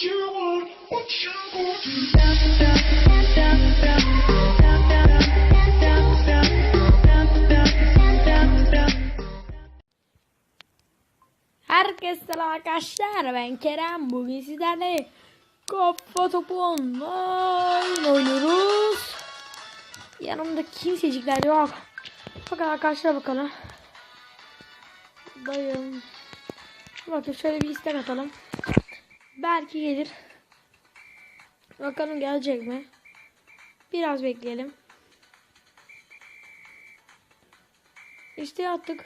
Herkese selam arkadaşlar ben Kerem. Bugün sizlerle kafa topu online oynuyoruz. Yanımda kimsecikler yok. Bakın arkadaşlar bakalım. Dayım. Bakın şöyle bir istek atalım belki gelir bakalım gelecek mi biraz bekleyelim İşte attık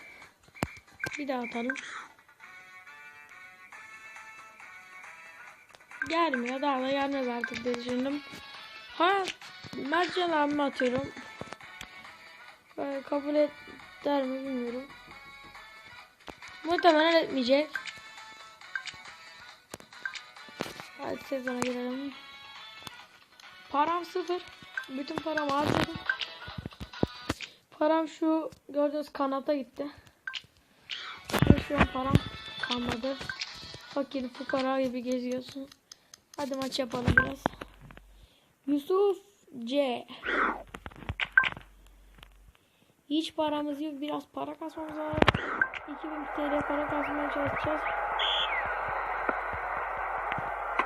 bir daha atalım Gelmiyor. Daha da gelmez artık diye düşündüm. Ha Mertcan abime atıyorum. Böyle kabul eder mi bilmiyorum. Muhtemelen etmeyecek. Hadi sezona girelim. Param sıfır. Bütün param harcadım. Param şu gördüğünüz kanata gitti. Ve şu an param kalmadı. Fakir fukara gibi geziyorsun. Hadi maç yapalım biraz. Yusuf C. Hiç paramız yok. Biraz para kasmamız lazım. 2000 TL para kasmaya çalışacağız.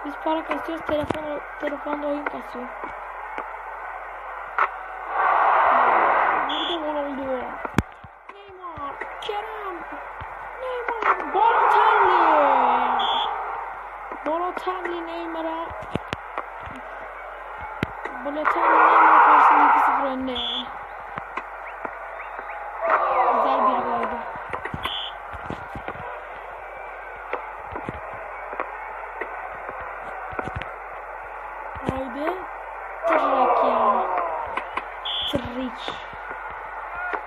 Dispara canções, telefone, telefone ou. Tırrik.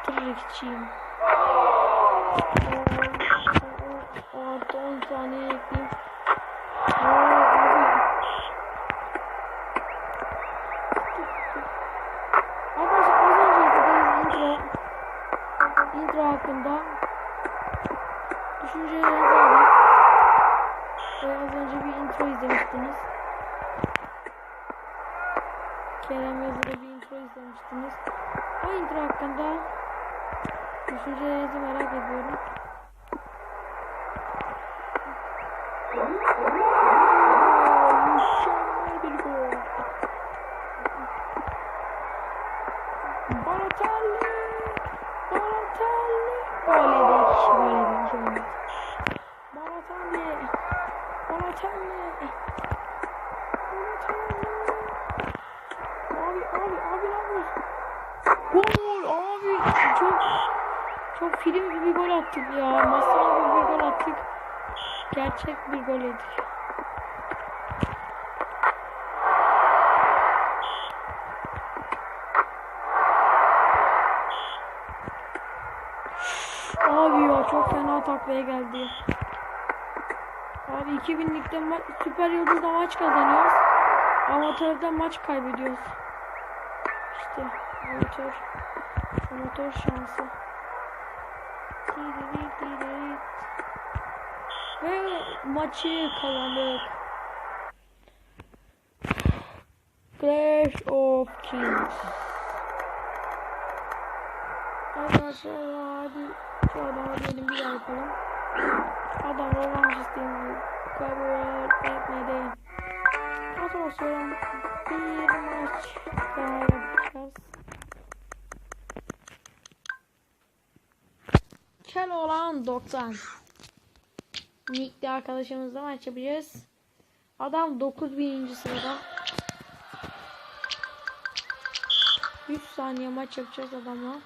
Tırrikçiyim. Artı 10 saniye ekleyeyim. İntro hakkında düşüncelerinizi alayım. Ee, az önce bir intro izlemiştiniz. Kerem Yazı'da bir intro izlemiştiniz. O intro hakkında düşüncelerinizi merak ediyorum. Balotelli. Balotelli. Gol yedik. Gol yedik. Balotelli. Balotelli. Abi abi abi ne yapıyorsun? Gol abi. Çok çok film gibi gol attık ya. Masal gibi bir gol attık. Gerçek bir gol yedik. Abi ya çok fena taklaya geldi. Abi 2000'likte ma- Süper Yıldız'da maç kazanıyoruz. Amatörde maç kaybediyoruz. İşte amatör amatör şansı. Ve maçı kazandık. Clash of Kings. Arkadaşlar hadi adama diyelim bir daha yapalım. Adam rövanş isteğimizi kabul etmedi. Sonra bir maç daha yapacağız. Keloğlan 90. Nick'li arkadaşımızla maç yapacağız. Adam 9000. sırada. 3 saniye maç yapacağız adamla.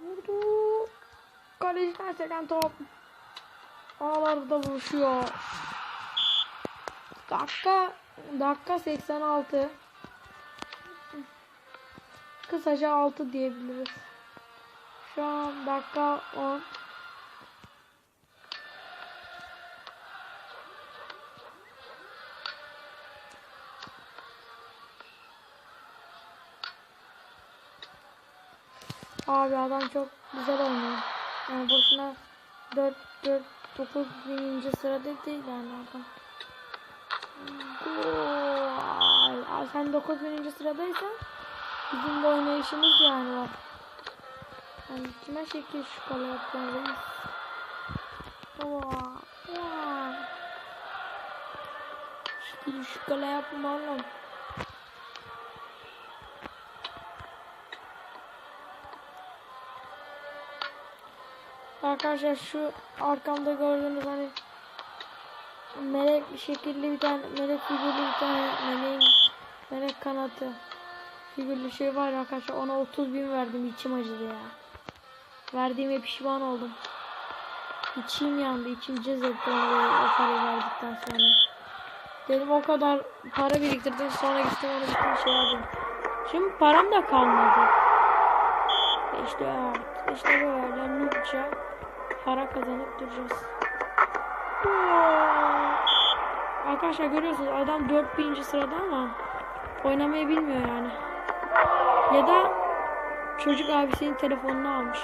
Vurdu. Kaleciden seken top. Ağlarda vuruşuyor. Dakika dakika 86. Kısaca 6 diyebiliriz. Şu an dakika 10. Abi adam çok güzel oynuyor. Yani boşuna 4 4 9 bininci sırada değil yani adam. Gol. Sen 9 bininci sıradaysan bizim de oynayışımız yani var. Yani kime şekil kale yapacağız? Oha. Oha. Şekil şu kale yapma oğlum. Arkadaşlar şu arkamda gördüğünüz hani melek şekilli bir tane melek figürlü bir tane meleğin melek kanatı figürlü şey var arkadaşlar ona 30 bin verdim içim acıdı ya. Verdiğime pişman oldum. İçim yandı içim cız böyle o parayı verdikten sonra. Dedim o kadar para biriktirdim sonra gittim onu bütün şey aldım. Şimdi param da kalmadı. İşte evet. İşte böyle nutça para kazanıp duracağız. Arkadaşlar görüyorsunuz adam 4000. sırada ama oynamayı bilmiyor yani. Ya da çocuk abisinin telefonunu almış.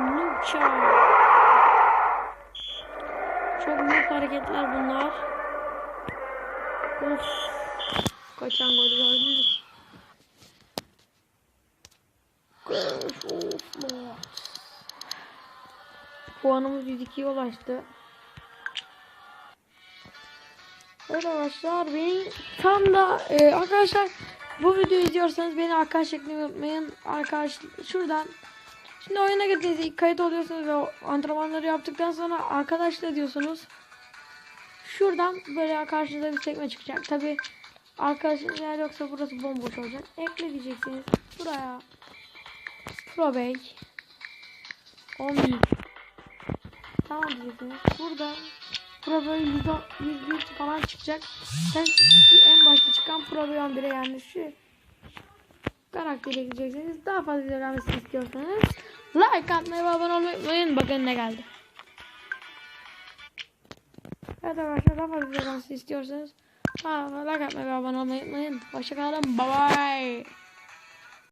Nutça. Çok büyük hareketler bunlar. Of. Kaçan golü gördünüz. Of of. Puanımız 102'ye ulaştı. Arkadaşlar beni tam da e, arkadaşlar bu videoyu izliyorsanız beni arkadaş eklemeyi unutmayın. Arkadaş şuradan şimdi oyuna girdiniz ilk kayıt oluyorsunuz ve antrenmanları yaptıktan sonra arkadaşla diyorsunuz. Şuradan böyle karşınıza bir sekme çıkacak. Tabi arkadaşınız eğer yoksa burası bomboş olacak. Ekle diyeceksiniz. Buraya Pro Bey 10 bin. Tamam diyeceksiniz. Burada Pro Bey 110 101 falan çıkacak. Sen en başta çıkan Pro Bey 11'e yani şu karakteri gideceksiniz. Daha fazla video gelmesini istiyorsanız like atmayı ve abone olmayı unutmayın. Bakın ne geldi. Evet arkadaşlar daha fazla video gelmesini istiyorsanız ha, like atmayı ve abone olmayı unutmayın. Hoşçakalın. Bye bye.